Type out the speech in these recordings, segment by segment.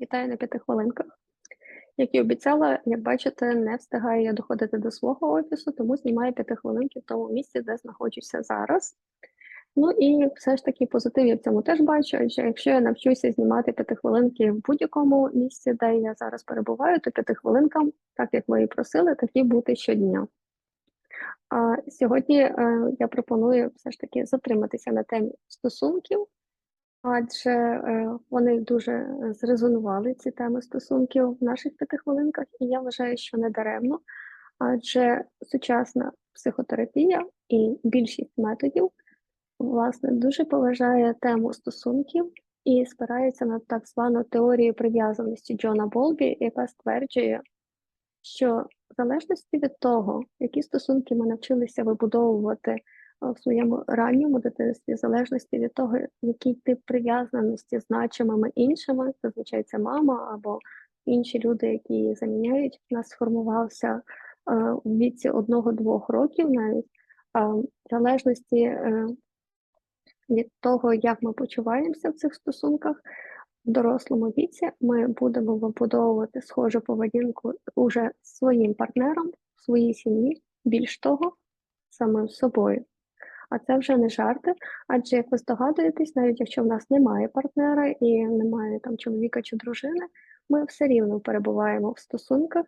Вітаю на п'яти хвилинках. Як і обіцяла, як бачите, не встигаю я доходити до свого офісу, тому знімаю п'яти хвилинки в тому місці, де знаходжуся зараз. Ну і все ж таки позитив я в цьому теж бачу, адже якщо я навчуся знімати п'ятихвилинки в будь-якому місці, де я зараз перебуваю, то п'ятихвилинкам, так як ви і просили, такі бути щодня. А сьогодні е, я пропоную все ж таки затриматися на темі стосунків, адже е, вони дуже е, зрезонували ці теми стосунків в наших п'ятихвилинках, і я вважаю, що не даремно, адже сучасна психотерапія і більшість методів власне дуже поважає тему стосунків і спирається на так звану теорію прив'язаності Джона Болбі, яка стверджує, що в залежності від того, які стосунки ми навчилися вибудовувати в своєму ранньому дитинстві, в залежності від того, який тип прив'язаності значимими іншими, зазвичай це мама або інші люди, які її заміняють, у нас сформувався у віці одного-двох років навіть в залежності е, від того, як ми почуваємося в цих стосунках, в дорослому віці ми будемо вибудовувати схожу поведінку уже своїм партнером, в своїй сім'ї, більш того, самим собою. А це вже не жарти, адже як ви здогадуєтесь, навіть якщо в нас немає партнера і немає там чоловіка чи дружини, ми все рівно перебуваємо в стосунках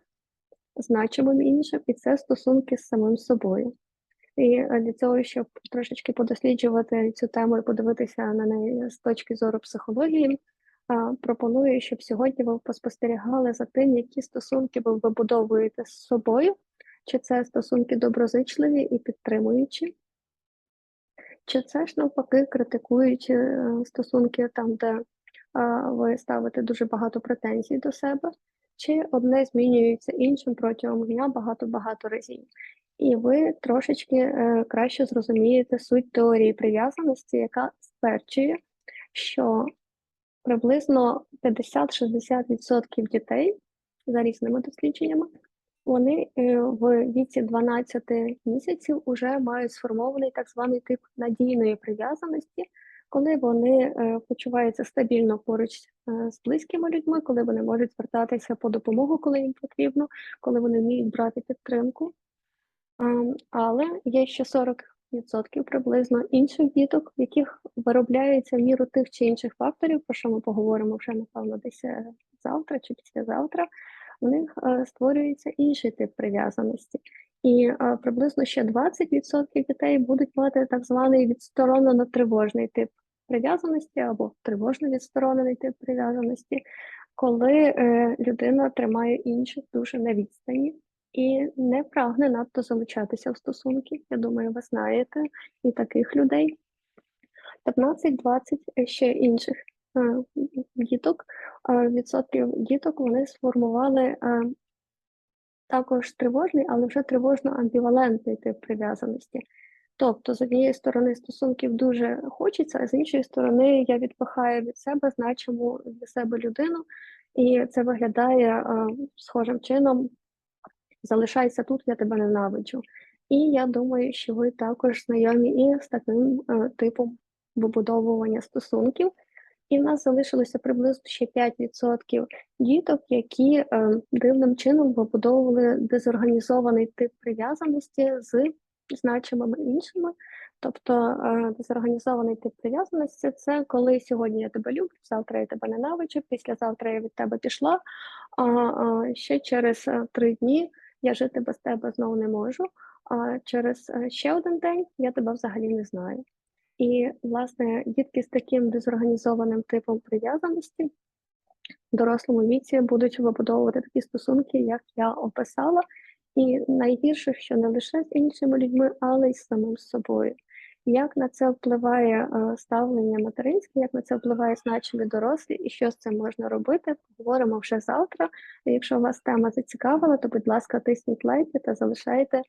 значимим іншим, і це стосунки з самим собою. І е, для цього, щоб трошечки подосліджувати цю тему і подивитися на неї з точки зору психології, пропоную, щоб сьогодні ви поспостерігали за тим, які стосунки ви вибудовуєте з собою, чи це стосунки доброзичливі і підтримуючі, чи це ж навпаки критикуючи е, стосунки там, де ви ставите дуже багато претензій до себе, чи одне змінюється іншим протягом дня багато-багато разів. І ви трошечки е, краще зрозумієте суть теорії прив'язаності, яка стверджує, що приблизно 50-60% дітей за різними дослідженнями, вони е, в віці 12 місяців вже мають сформований так званий тип надійної прив'язаності, коли вони е, почуваються стабільно поруч е, з близькими людьми, коли вони можуть звертатися по допомогу, коли їм потрібно, коли вони вміють брати підтримку. Але є ще 40% приблизно інших діток, в яких виробляється в міру тих чи інших факторів, про що ми поговоримо вже, напевно, десь завтра чи післязавтра, у них е, створюється інший тип прив'язаності. І е, приблизно ще 20% дітей будуть мати так званий відсторонено тривожний тип прив'язаності або тривожно відсторонений тип прив'язаності, коли людина тримає інших дуже на відстані і не прагне надто залучатися в стосунки. Я думаю, ви знаєте і таких людей. 15-20 ще інших е, діток, е, відсотків діток вони сформували е, також тривожний, але вже тривожно-амбівалентний тип прив'язаності. Тобто, з однієї сторони, стосунків дуже хочеться, а з іншої сторони, я відпихаю від себе значиму для себе людину, і це виглядає схожим чином залишайся тут, я тебе ненавиджу. І я думаю, що ви також знайомі і з таким е, типом вибудовування стосунків. І в нас залишилося приблизно ще 5% діток, які е, дивним чином вибудовували дезорганізований тип прив'язаності з значимими іншими. Тобто е, дезорганізований тип прив'язаності це коли сьогодні я тебе люблю, завтра я тебе ненавиджу, післязавтра я від тебе пішла, а ще через е, три дні я жити без тебе знову не можу, а через ще один день я тебе взагалі не знаю. І, власне, дітки з таким дезорганізованим типом прив'язаності в дорослому віці будуть вибудовувати такі стосунки, як я описала, і найгірше, що не лише з іншими людьми, але й з самим собою. Як на це впливає е, ставлення материнське, як на це впливає значимі дорослі, і що з цим можна робити? Поговоримо вже завтра. Якщо вас тема зацікавила, то будь ласка, тисніть лайки та залишайте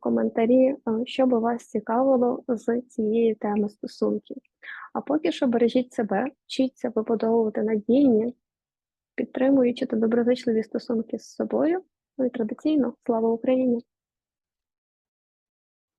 коментарі, е, що би вас цікавило з цієї теми стосунків. А поки що бережіть себе, вчіться вибудовувати надійні, підтримуючи та доброзичливі стосунки з собою. Ну і традиційно слава Україні!